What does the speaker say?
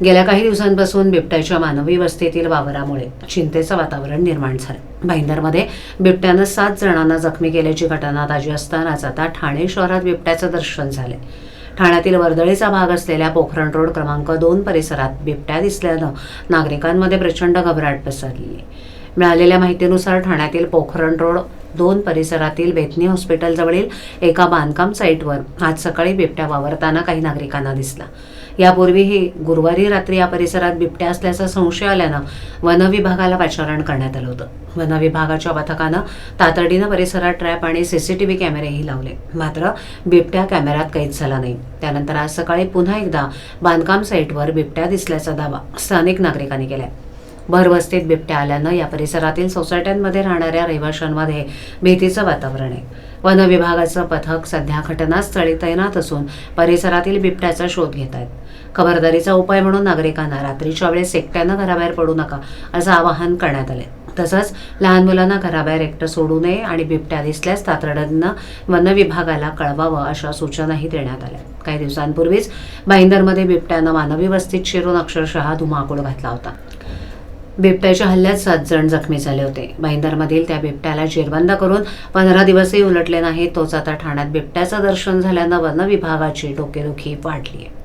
गेल्या काही दिवसांपासून बिबट्याच्या मानवी वस्तीतील वावरामुळे चिंतेचं वातावरण निर्माण झालं. भाईंदरमध्ये बिबट्यानं सात जणांना जखमी केल्याची घटना ताजी असतानाच आता ठाणे शहरात बिबट्याचं दर्शन झाले ठाण्यातील वर्दळीचा भाग असलेल्या पोखरण रोड क्रमांक दोन परिसरात बिबट्या दिसल्यानं नागरिकांमध्ये प्रचंड घबराट पसरली आहे मिळालेल्या माहितीनुसार ठाण्यातील पोखरण रोड दोन परिसरातील बेथनी हॉस्पिटलजवळील एका बांधकाम साईटवर आज सकाळी बिबट्या वावरताना काही नागरिकांना दिसला. यापूर्वीही गुरुवारी रात्री या परिसरात बिबट्या असल्याचा संशय आल्यानं वनविभागाला पाचारण करण्यात आलं होतं. वन विभागाच्या पथकानं तातडीनं परिसरात ट्रॅप आणि सीसीटीव्ही कॅमेरेही लावले. मात्र बिबट्या कॅमेऱ्यात कैद झाला नाही. त्यानंतर आज सकाळी पुन्हा एकदा बांधकाम साईटवर बिबट्या दिसल्याचा दावा स्थानिक नागरिकांनी केलाय. भरवस्तीत बिबट्या आल्यानं या परिसरातील सोसायट्यांमध्ये राहणाऱ्या रहिवाशांमध्ये भीतीचं वातावरण आहे. वन विभागाचं पथक सध्या घटनास्थळी तैनात असून परिसरातील बिबट्याचा शोध घेत आहेत. खबरदारीचा उपाय म्हणून नागरिकांना रात्रीच्या वेळेस एकट्यानं घराबाहेर पडू नका असं आवाहन करण्यात आले तसंच लहान मुलांना घराबाहेर एकटं सोडू नये आणि बिबट्या दिसल्यास तातडीनं वन विभागाला कळवावं अशा सूचनाही देण्यात आल्या. काही दिवसांपूर्वीच भाईंदरमध्ये बिबट्यानं मानवी वस्तीत शिरून अक्षरशः धुमाकूळ घातला होता. बिबट्याच्या हल्ल्यात सात जण जखमी झाले होते. भाईंदरमधील त्या बिबट्याला जेरबंद करून पंधरा दिवसही उलटले नाहीत. तोच आता ठाण्यात बिबट्याचं दर्शन झाल्यानं वन विभागाची डोकेदुखी वाढली आहे